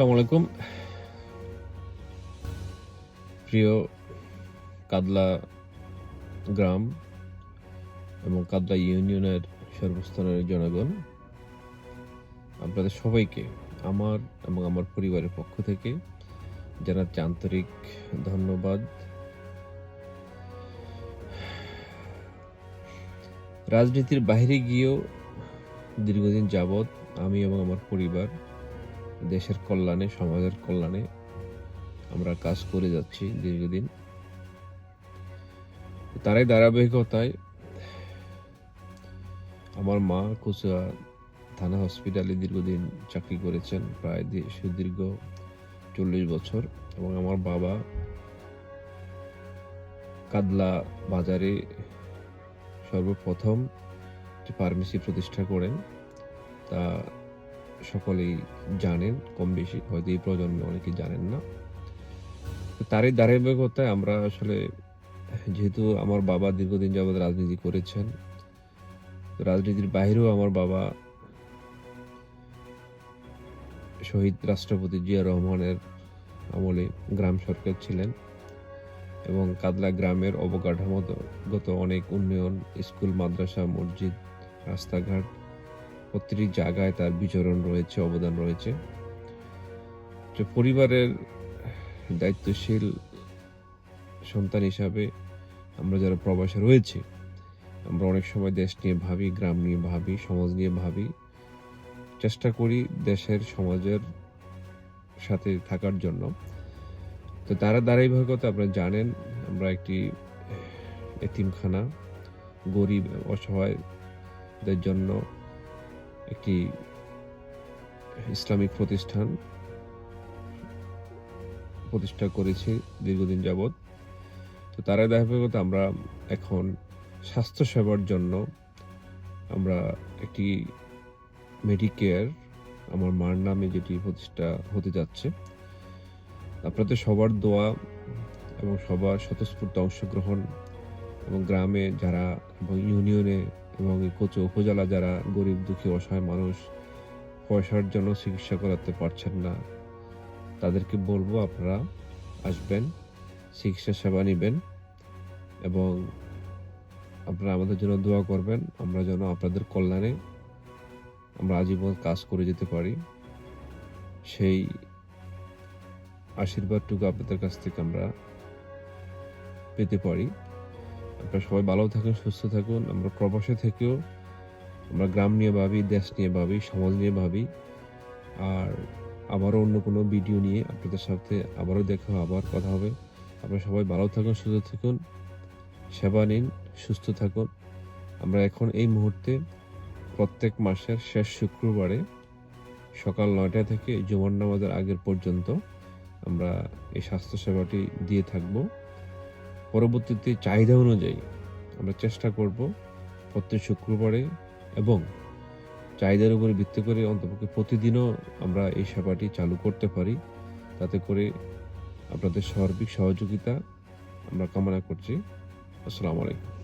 আসসালামু আলাইকুম প্রিয় কাদলা গ্রাম এবং কাদলা ইউনিয়নের সর্বস্তরের জনগণ, আপনাদের সবাইকে, আমার এবং আমার পরিবারের পক্ষ থেকে জানাচ্ছি আন্তরিক ধন্যবাদ। রাজনীতির বাইরে গিয়েও দীর্ঘদিন যাবৎ আমি এবং আমার পরিবার দেশের কল্যাণে, সমাজের কল্যাণে আমরা কাজ করে যাচ্ছি দীর্ঘদিন। তারাই ধারাবাহিকতায় আমার মা কুচুয়া থানা হসপিটালে দীর্ঘদিন চাকরি করেছেন, প্রায় সুদীর্ঘ চল্লিশ বছর। এবং আমার বাবা কাদলা বাজারে সর্বপ্রথম ফার্মেসি প্রতিষ্ঠা করেন। তা সকলেই জানেন কম বেশি হয়তো এই প্রজন্মে অনেকেই জানেন না। তারই ধারাবাহিকতায় আমরা আসলে, যেহেতু আমার বাবা দীর্ঘদিন যাবৎ রাজনীতি করেছেন, রাজনীতির বাইরেও আমার বাবা শহীদ রাষ্ট্রপতি জিয়া রহমানের আমলে গ্রাম সরকার ছিলেন এবং কাদলা গ্রামের অবকাঠামোগত অনেক উন্নয়ন, স্কুল, মাদ্রাসা, মসজিদ, রাস্তাঘাট প্রতিটি জায়গায় তার বিচরণ রয়েছে, অবদান রয়েছে। যে পরিবারের দায়িত্বশীল সন্তান হিসাবে আমরা যারা প্রবাসে রয়েছে, আমরা অনেক সময় দেশ নিয়ে ভাবি, গ্রাম নিয়ে ভাবি, সমাজ নিয়ে ভাবি। চেষ্টা করি দেশের, সমাজের সাথে থাকার জন্য। তো তারা ধারাবাহিকতা আপনারা জানেন, আমরা একটি এতিমখানা, গরিব, অসহায়দের জন্য একটি ইসলামিক প্রতিষ্ঠান প্রতিষ্ঠা করেছি দীর্ঘদিন যাবৎ। তো তারা ধারাবাহিকতা আমরা এখন স্বাস্থ্য সেবার জন্য আমরা একটি মেডিকেয়ার আমার মার নামে যেটি প্রতিষ্ঠা হতে যাচ্ছে। আপনাদের সবার দোয়া এবং সবার স্বতঃস্ফূর্ত অংশগ্রহণ এবং গ্রামে যারা এবং ইউনিয়নে এবং এই কোচো উপজেলা যারা গরিব, দুঃখী, অসহায় মানুষ, পয়সার জন্য চিকিৎসা করাতে পারছেন না, তাদেরকে বলব আপনারা আসবেন, চিকিৎসা সেবা নেবেন এবং আপনারা আমাদের জন্য দোয়া করবেন, আমরা যেন আপনাদের কল্যাণে আমরা আজীবন কাজ করে যেতে পারি। সেই আশীর্বাদটুকু আপনাদের কাছ থেকে আমরা পেতে পারি। আপনারা সবাই ভালো থাকুন, সুস্থ থাকুন। আমরা প্রবাসে থেকেও আমরা গ্রাম নিয়ে ভাবি, দেশ নিয়ে ভাবি, সমাজ নিয়ে ভাবি। আর আবারও অন্য কোনো ভিডিও নিয়ে আপনাদের সাথে আবারও দেখা আবার কথা হবে। আপনারা সবাই ভালো থাকুন, সুস্থ থাকুন, সেবা নিন, সুস্থ থাকুন। আমরা এখন এই মুহূর্তে প্রত্যেক মাসের শেষ শুক্রবারে সকাল নয়টা থেকে জুমার নামাজের আগের পর্যন্ত আমরা এই স্বাস্থ্য সেবাটি দিয়ে থাকব। পরবর্তীতে চাহিদা অনুযায়ী আমরা চেষ্টা করব প্রত্যেক শুক্রবারে এবং চাহিদার উপরে ভিত্তি করে অন্তপক্ষে প্রতিদিনও আমরা এই সেবাটি চালু করতে পারি। তাতে করে আপনাদের সার্বিক সহযোগিতা আমরা কামনা করছি। আসসালামু আলাইকুম।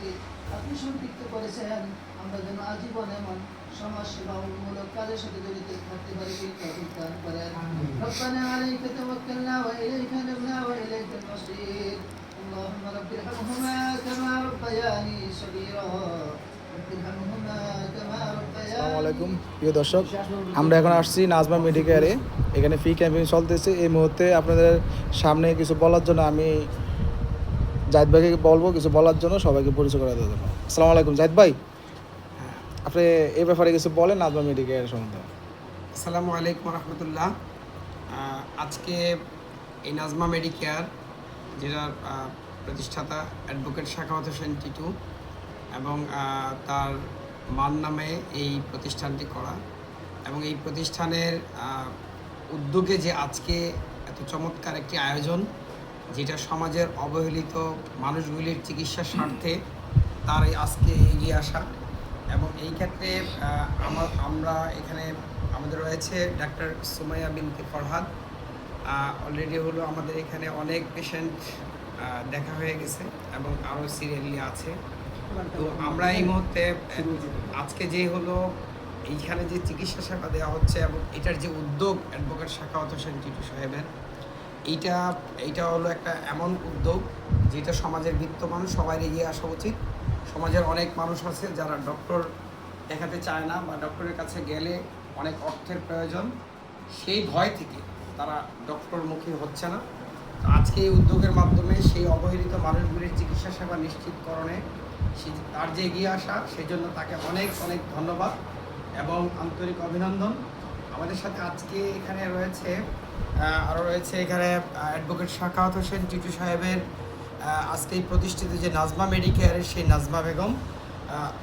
আমাদের যাদেরকে আপনি সম্পৃক্ত করেছেন আমরা যেন আজীবন এমন সমাজ সেবামূলক কাজের সাথে জড়িত থাকতে পারি এই তৌফিক দান করেন ربنا عليك توكلنا وإليك نبنا وإليك المصير اللهم رب ارحمهما كما ربياني صغيرا رب ارحمهما كما আসসালামু ربياني আলাইকুম প্রিয় দর্শক আমরা এখন আসছি নাজমা মেডিকেয়ারে এখানে ফ্রি ক্যাম্পেইন চলতেছে এই মুহূর্তে আপনাদের সামনে কিছু বলার জন্য আমি জাহিদ ভাইকে বলব কিছু বলার জন্য সবাইকে পরিচয় করে দেওয়ার জন্য আসসালামু আলাইকুম জাহিদ ভাই। আপনি এই ব্যাপারে কিছু বলেন নাজমা মেডিকেয়ার সম্বন্ধে। আসসালামু আলাইকুম রহমতুল্লাহ। আজকে এই নাজমা মেডিকেয়ার আহ, প্রতিষ্ঠাতা অ্যাডভোকেট শাখাওয়াত হোসেন টিটু এবং তার মান নামে এই প্রতিষ্ঠানটি করা এবং এই প্রতিষ্ঠানের উদ্যোগে যে আজকে এত চমৎকার একটি আয়োজন যেটা সমাজের অবহেলিত মানুষগুলির চিকিৎসার স্বার্থে তার আজকে এগিয়ে আসা। এবং এই ক্ষেত্রে আমার আমরা এখানে আমাদের রয়েছে ডাক্তার সুমাইয়া বিনতে ফরহাদ। অলরেডি হলো আমাদের এখানে অনেক পেশেন্ট দেখা হয়ে গেছে এবং আরও সিরিয়ালি আছে। তো আমরা এই মুহূর্তে আজকে যে হলো এইখানে যে চিকিৎসা সেবা দেওয়া হচ্ছে এবং এটার যে উদ্যোগ অ্যাডভোকেট শাখাওয়াত হোসেন টিটু সাহেবের এইটা এইটা হলো একটা এমন উদ্যোগ যেটা সমাজের বিত্ত মানুষ সবাই এগিয়ে আসা উচিত। সমাজের অনেক মানুষ আছে যারা ডক্টর দেখাতে চায় না বা ডক্টরের কাছে গেলে অনেক অর্থের প্রয়োজন। সেই ভয় থেকে তারা ডক্টরমুখী হচ্ছে না। আজকে এই উদ্যোগের মাধ্যমে সেই অবহেলিত মানুষগুলির চিকিৎসা সেবা নিশ্চিতকরণে তার যে এগিয়ে আসা, সেই জন্য তাকে অনেক অনেক ধন্যবাদ এবং আন্তরিক অভিনন্দন। আমাদের সাথে আজকে এখানে রয়েছে আরও রয়েছে এখানে অ্যাডভোকেট শাখাওয়াত হোসেন টিটু সাহেবের আহ, আজকে প্রতিষ্ঠিত যে নাজমা মেডিকেয়ারের সেই নাজমা বেগম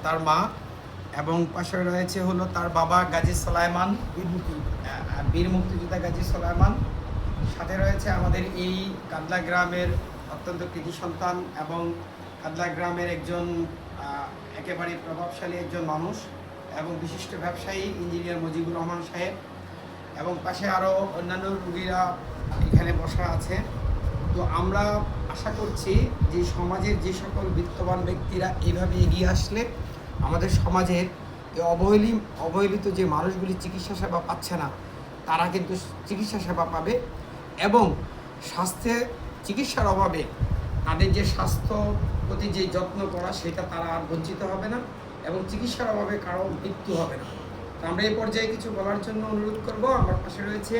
তার মা এবং পাশে রয়েছে হলো তার বাবা গাজী সোলাইমান আহ, বীর মুক্তিযোদ্ধা গাজী সোলাইমান। সাথে রয়েছে আমাদের এই কাদলা গ্রামের অত্যন্ত কৃতি সন্তান এবং কাদলা গ্রামের একজন একেবারে প্রভাবশালী একজন মানুষ এবং বিশিষ্ট ব্যবসায়ী ইঞ্জিনিয়ার মুজিবুর রহমান সাহেব। এবং পাশে আরও অন্যান্য রুগীরা এখানে বসা আছে। তো আমরা আশা করছি যে সমাজের যে সকল বিত্তবান ব্যক্তিরা এইভাবে এগিয়ে আসলে আমাদের সমাজের অবহেলি, অবহেলিত যে মানুষগুলি চিকিৎসা সেবা পাচ্ছে না, তারা কিন্তু চিকিৎসা সেবা পাবে এবং স্বাস্থ্যে চিকিৎসার অভাবে তাদের যে স্বাস্থ্য প্রতি যে যত্ন করা, সেটা তারা আর বঞ্চিত হবে না এবং চিকিৎসার অভাবে কারও মৃত্যু হবে না। আমরা এই পর্যায়ে কিছু বলার জন্য অনুরোধ করব। আমার পাশে রয়েছে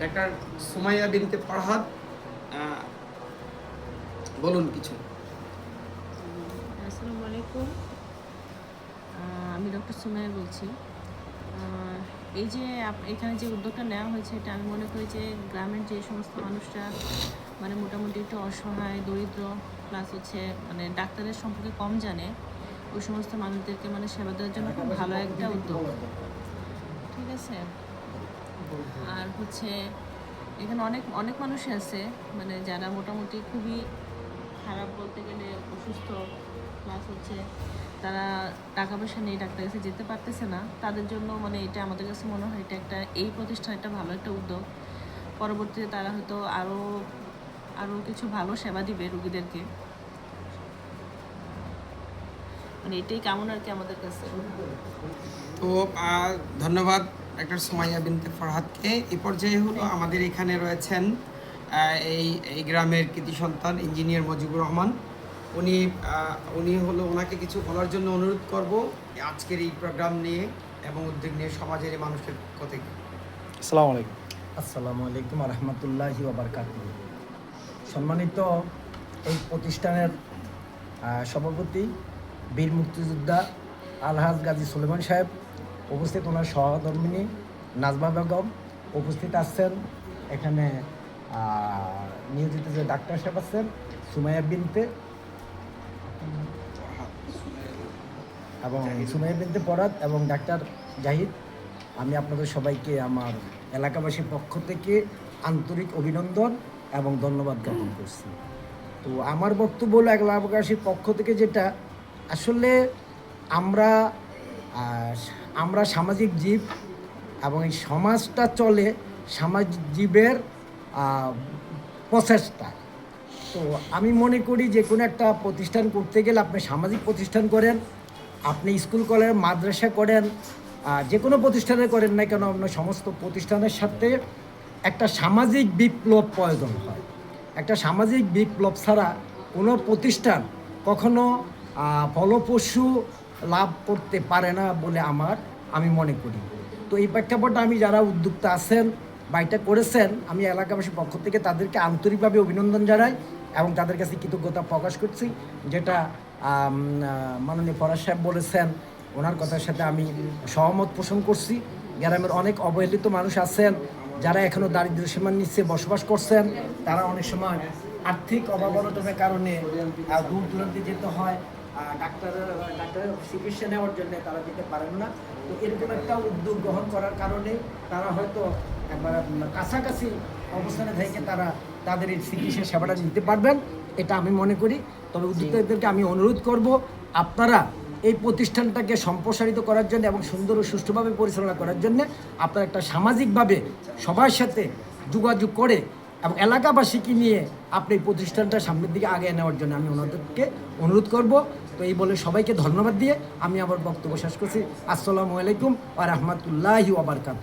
ডাক্তার সুমাইয়া বিনতে ফরহাদ। বলুন কিছু। আসসালামু আলাইকুম। আমি ডক্টর সুমাইয়া বলছি। এই যে এখানে যে উদ্যোগটা নেওয়া হয়েছে, এটা আমি মনে করি যে গ্রামের যে সমস্ত মানুষরা মানে মোটামুটি একটু অসহায়, দরিদ্র প্লাস হচ্ছে মানে ডাক্তারের সম্পর্কে কম জানে। ওই সমস্ত মানুষদেরকে মানে সেবা দেওয়ার জন্য খুব ভালো একটা উদ্যোগ। ঠিক আছে? আর হচ্ছে এখানে অনেক অনেক মানুষই আছে মানে যারা মোটামুটি খুবই খারাপ বলতে গেলে অসুস্থ প্লাস হচ্ছে তারা টাকা পয়সা নেই ডাক্তার কাছে যেতে পারতেছে না, তাদের জন্য মানে এটা আমাদের কাছে মনে হয় এটা একটা, এই প্রতিষ্ঠান একটা ভালো একটা উদ্যোগ। পরবর্তীতে তারা হয়তো আরও আরও কিছু ভালো সেবা দিবে রুগীদেরকে। মানে এটাই কেমন আর কি আমাদের কাছে? তো ধন্যবাদ ডাক্তার সুমাইয়া বিনতে ফরহাদকে। এই পর্যায়ে হলো আমাদের এখানে রয়েছেন এই এই গ্রামের কৃতি সন্তান ইঞ্জিনিয়ার মুজিবুর রহমান। উনি উনি হলো ওনাকে কিছু বলার জন্য অনুরোধ করব আজকের এই প্রোগ্রাম নিয়ে এবং উদ্যোগ নিয়ে সমাজের এই মানুষের পক্ষ থেকে আসসালামু আলাইকুম। আসসালামু আলাইকুম রহমতুল্লাহি ওবরকাত সম্মানিত এই প্রতিষ্ঠানের সভাপতি বীর মুক্তিযোদ্ধা আলহাজ গাজী সুলেমান সাহেব, উপস্থিত ওনার সহধর্মিনী নাজমা বেগম উপস্থিত আছেন। এখানে নিয়োজিত যে ডাক্তার সাহেব আছেন, সুমাইয়া বিনতে এবং সুমাইয়া বিনতে পরাত এবং ডাক্তার জাহিদ। আমি আপনাদের সবাইকে আমার এলাকাবাসীর পক্ষ থেকে আন্তরিক অভিনন্দন এবং ধন্যবাদ জ্ঞাপন করছি। তো আমার বক্তব্য হলো এলাকাবাসীর পক্ষ থেকে যেটা আসলে আমরা আমরা সামাজিক জীব এবং এই সমাজটা চলে সামাজিক জীবের প্রচেষ্টা। তো আমি মনে করি যে কোনো একটা প্রতিষ্ঠান করতে গেলে আপনি সামাজিক প্রতিষ্ঠান করেন, আপনি স্কুল করেন মাদ্রাসা করেন যে কোনো প্রতিষ্ঠানে করেন না কেন, আপনার সমস্ত প্রতিষ্ঠানের সাথে একটা সামাজিক বিপ্লব প্রয়োজন হয়। একটা সামাজিক বিপ্লব ছাড়া কোনো প্রতিষ্ঠান কখনো ফলপ্রসূ লাভ করতে পারে না বলে আমার, আমি মনে করি। তো এই প্রেক্ষাপটে আমি যারা উদ্যোক্তা আছেন বা এটা করেছেন, আমি এলাকাবাসীর পক্ষ থেকে তাদেরকে আন্তরিকভাবে অভিনন্দন জানাই এবং তাদের কাছে কৃতজ্ঞতা প্রকাশ করছি, যেটা মাননীয় ফরাজ সাহেব বলেছেন। ওনার কথার সাথে আমি সহমত পোষণ করছি। গ্রামের অনেক অবহেলিত মানুষ আছেন, যারা এখনও দারিদ্র সীমার নিচে বসবাস করছেন। তারা অনেক সময় আর্থিক অভাবনটনের কারণে দূর দূরান্তে যেতে হয়। আহ, ডাক্তারের ডাক্তারের চিকিৎসা নেওয়ার জন্য তারা যেতে পারেন না। তো এরকম একটা উদ্যোগ গ্রহণ করার কারণে তারা হয়তো একবার কাছাকাছি অবস্থানে থেকে তারা তাদের এই চিকিৎসা সেবাটা নিতে পারবেন এটা আমি মনে করি। তবে উদ্যোক্তাদেরকে আমি অনুরোধ করব আপনারা এই প্রতিষ্ঠানটাকে সম্প্রসারিত করার জন্য এবং সুন্দর ও সুষ্ঠুভাবে পরিচালনা করার জন্য আপনারা একটা সামাজিকভাবে সবার সাথে যোগাযোগ করে এবং এলাকাবাসীকে নিয়ে আপনি এই প্রতিষ্ঠানটা সামনের দিকে আগে নেওয়ার জন্য আমি ওনাদেরকে অনুরোধ করব। তো এই বলে সবাইকে ধন্যবাদ দিয়ে আমি আবার বক্তব্য শেষ করছি। আসসালামু আলাইকুম আ রহমতুল্লাহি খাই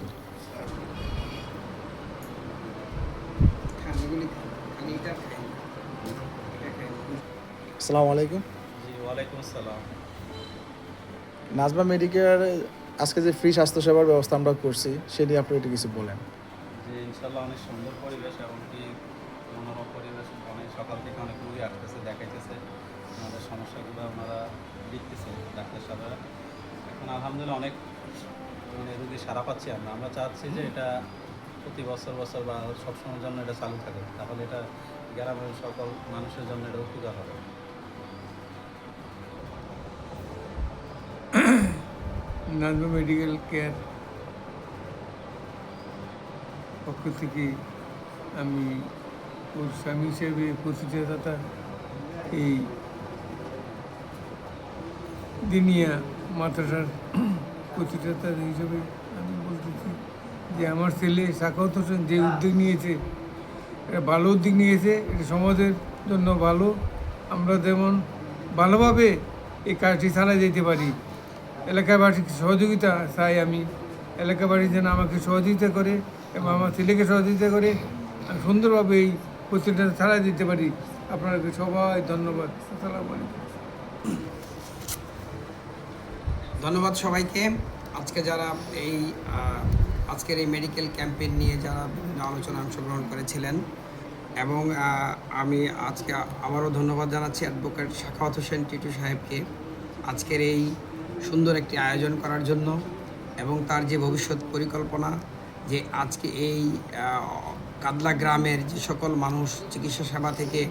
আসসালামু আলাইকুম। ওয়ালাইকুম আসসালাম। নাজমা মেডিকেয়ার আজকে যে ফ্রি স্বাস্থ্যসেবার ব্যবস্থা আমরা করছি সে নিয়ে আপনি একটু কিছু বলেন। ইনশাল্লাহ অনেক সুন্দর পরিবেশ এমনকি মনোরম পরিবেশ। অনেক সকাল থেকে অনেক রুগী আসতেছে, দেখাইতেছে। ওনাদের সমস্যাগুলো ওনারা লিখতেছে ডাক্তার সাহেবরা। এখন আলহামদুলিল্লাহ অনেক মানে রুগী সারা পাচ্ছি আমরা। আমরা চাচ্ছি যে এটা প্রতি বছর বছর বা সবসময়ের জন্য এটা চালু থাকে। তাহলে এটা গ্রামের সকল মানুষের জন্য এটা উপকার হবে। নাজমা মেডিকেল কেয়ার পক্ষ থেকে আমি ওর স্বামী হিসেবে প্রতিষ্ঠাতা এই দিনিয়া মাদ্রাসার প্রতিষ্ঠাতা হিসেবে আমি বলতেছি যে আমার ছেলে সাকাউত হোসেন যে উদ্যোগ নিয়েছে, এটা ভালো উদ্যোগ নিয়েছে, এটা সমাজের জন্য ভালো। আমরা যেমন ভালোভাবে এই কাজটি চালাই যেতে পারি। এলাকাবাসীর সহযোগিতা চাই আমি। এলাকাবাসী যেন আমাকে সহযোগিতা করে। এবং আমার ছেলেকে সহযোগিতা করে আমি সুন্দরভাবে এই প্রতিষ্ঠান চালাই দিতে পারি। আপনাকে সবাই ধন্যবাদ। ধন্যবাদ সবাইকে। আজকে যারা এই আজকের এই মেডিকেল ক্যাম্পেইন নিয়ে যারা বিভিন্ন আলোচনায় অংশগ্রহণ করেছিলেন এবং আমি আজকে আবারও ধন্যবাদ জানাচ্ছি অ্যাডভোকেট শাখাওয়াত হোসেন টিটু সাহেবকে আজকের এই সুন্দর একটি আয়োজন করার জন্য এবং তার যে ভবিষ্যৎ পরিকল্পনা যে আজকে এই কাদলা গ্রামের যে সকল মানুষ চিকিৎসা সেবা থেকে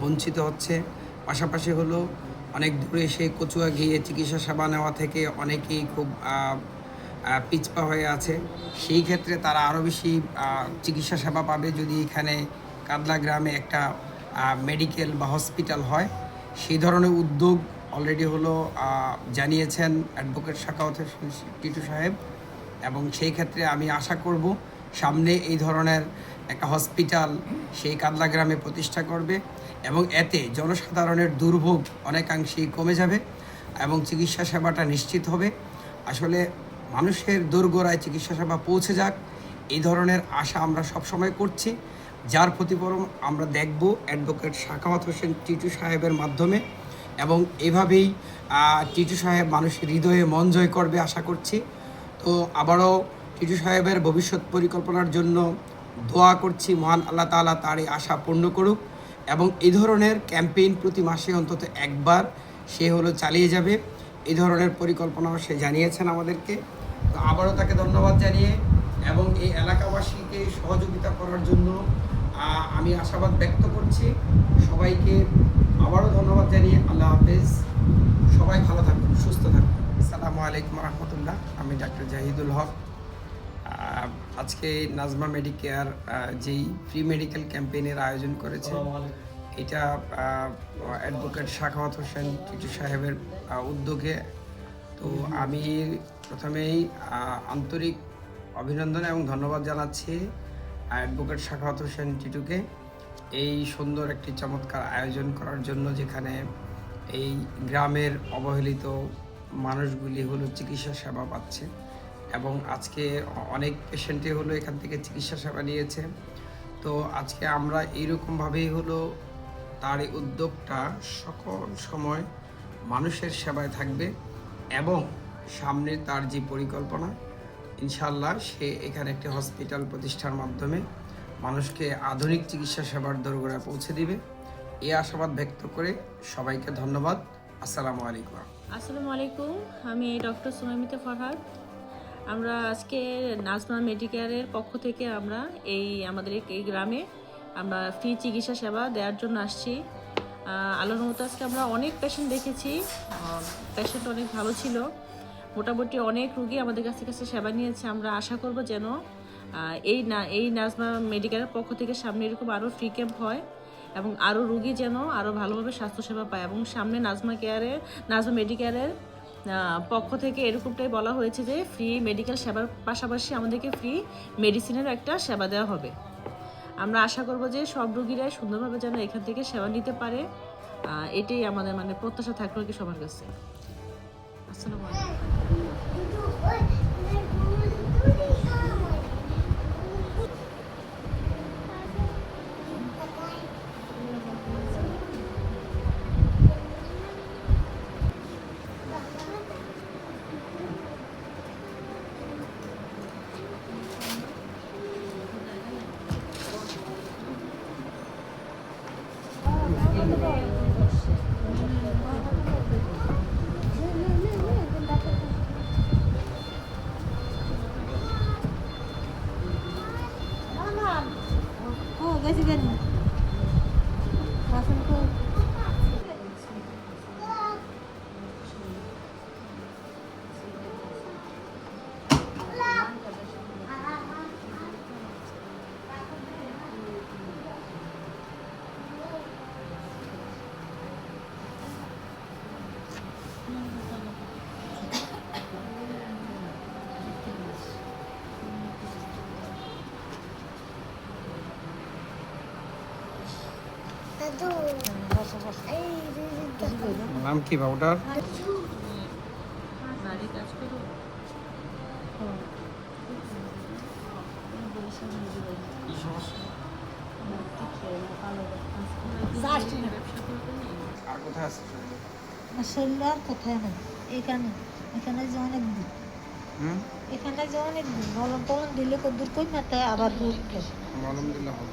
বঞ্চিত হচ্ছে, পাশাপাশি হলো অনেক দূরে এসে কচুয়া গিয়ে চিকিৎসা সেবা নেওয়া থেকে অনেকেই খুব পিছপা হয়ে আছে। সেই ক্ষেত্রে তারা আরও বেশি চিকিৎসা সেবা পাবে যদি এখানে কাদলা গ্রামে একটা মেডিকেল বা হসপিটাল হয়। সেই ধরনের উদ্যোগ অলরেডি হলো জানিয়েছেন অ্যাডভোকেট শাখাওয়াত টিটু সাহেব। এবং সেই ক্ষেত্রে আমি আশা করব সামনে এই ধরনের একটা হসপিটাল সেই কাদলা গ্রামে প্রতিষ্ঠা করবে এবং এতে জনসাধারণের দুর্ভোগ অনেকাংশেই কমে যাবে এবং চিকিৎসা সেবাটা নিশ্চিত হবে। আসলে মানুষের দোরগোড়ায় চিকিৎসা সেবা পৌঁছে যাক, এই ধরনের আশা আমরা সবসময় করছি। যার প্রতিফলন আমরা দেখব অ্যাডভোকেট শাখাওয়াত হোসেন টিটু সাহেবের মাধ্যমে এবং এভাবেই টিটু সাহেব মানুষের হৃদয়ে মন জয় করবে আশা করছি। তো আবারও টিটু সাহেবের ভবিষ্যৎ পরিকল্পনার জন্য দোয়া করছি, মহান আল্লাহ তাআলা তার এই আশা পূর্ণ করুক এবং এই ধরনের ক্যাম্পেইন প্রতি মাসে অন্তত একবার সে হলো চালিয়ে যাবে। এই ধরনের পরিকল্পনাও সে জানিয়েছেন আমাদেরকে। তো আবারও তাকে ধন্যবাদ জানিয়ে এবং এই এলাকাবাসীকে সহযোগিতা করার জন্য আমি আশাবাদ ব্যক্ত করছি। সবাইকে আবারও ধন্যবাদ জানিয়ে আল্লাহ হাফেজ। সবাই ভালো থাকুন। আসসালামু আলাইকুম রহমতুল্লাহ আমি ডাক্তার জাহিদুল হক। আজকে নাজমা মেডিকেয়ার যেই ফ্রি মেডিকেল ক্যাম্পেইনের আয়োজন করেছে এটা অ্যাডভোকেট শাখাওয়াত হোসেন টিটু সাহেবের উদ্যোগে। তো আমি প্রথমেই আন্তরিক অভিনন্দন এবং ধন্যবাদ জানাচ্ছি অ্যাডভোকেট শাখাওয়াত হোসেন টিটুকে এই সুন্দর একটি চমৎকার আয়োজন করার জন্য যেখানে এই গ্রামের অবহেলিত মানুষগুলি হলো চিকিৎসা সেবা পাচ্ছে এবং আজকে অনেক পেশেন্টই হলো এখান থেকে চিকিৎসা সেবা নিয়েছে। তো আজকে আমরা এইরকমভাবেই হলো তার এই উদ্যোগটা সকল সময় মানুষের সেবায় থাকবে এবং সামনে তার যে পরিকল্পনা ইনশাল্লাহ সে এখানে একটি হসপিটাল প্রতিষ্ঠার মাধ্যমে মানুষকে আধুনিক চিকিৎসা সেবার দোরগোড়ায় পৌঁছে দিবে। এই আশাবাদ ব্যক্ত করে সবাইকে ধন্যবাদ। আসসালামু আলাইকুম। আসসালামু আলাইকুম, আমি ডক্টর সুমাইমিতা ফরহাদ। আমরা আজকে নাজমা মেডিকেয়ারের পক্ষ থেকে আমরা এই আমাদের এই- গ্রামে আমরা ফ্রি চিকিৎসা সেবা দেওয়ার জন্য আসছি। আল্লাহর মতো আজকে আমরা অনেক পেশেন্ট দেখেছি। পেশেন্ট অনেক ভালো ছিল। মোটামুটি অনেক রুগী আমাদের কাছে কাছে সেবা নিয়েছে। আমরা আশা করব যেন এই না, এই নাজমা মেডিকেলের পক্ষ থেকে সামনে এরকম আরও ফ্রি ক্যাম্প হয়। এবং আরও রুগী যেন আরও ভালোভাবে স্বাস্থ্যসেবা পায়। এবং সামনে নাজমা কেয়ারের নাজমা মেডিকেলের আহ, পক্ষ থেকে এরকমটাই বলা হয়েছে যে ফ্রি মেডিকেল সেবার পাশাপাশি আমাদেরকে ফ্রি মেডিসিনেরও একটা সেবা দেওয়া হবে। আমরা আশা করব যে সব রুগীরাই সুন্দরভাবে যেন এখান থেকে সেবা নিতে পারে। এটাই আমাদের মানে প্রত্যাশা থাকল কি সবার কাছে। আসসালামু আলাইকুম। নাম কি বাবুটার? আর কোথায় আছে শরীর আর কোথায় নেই? এখানে। এখানে যে অনেক দূর হুম? এখানে যে অনেক দূর মলম টলম দিলে কদ্দূর কই না তাই আবার মলম দিলে হবে।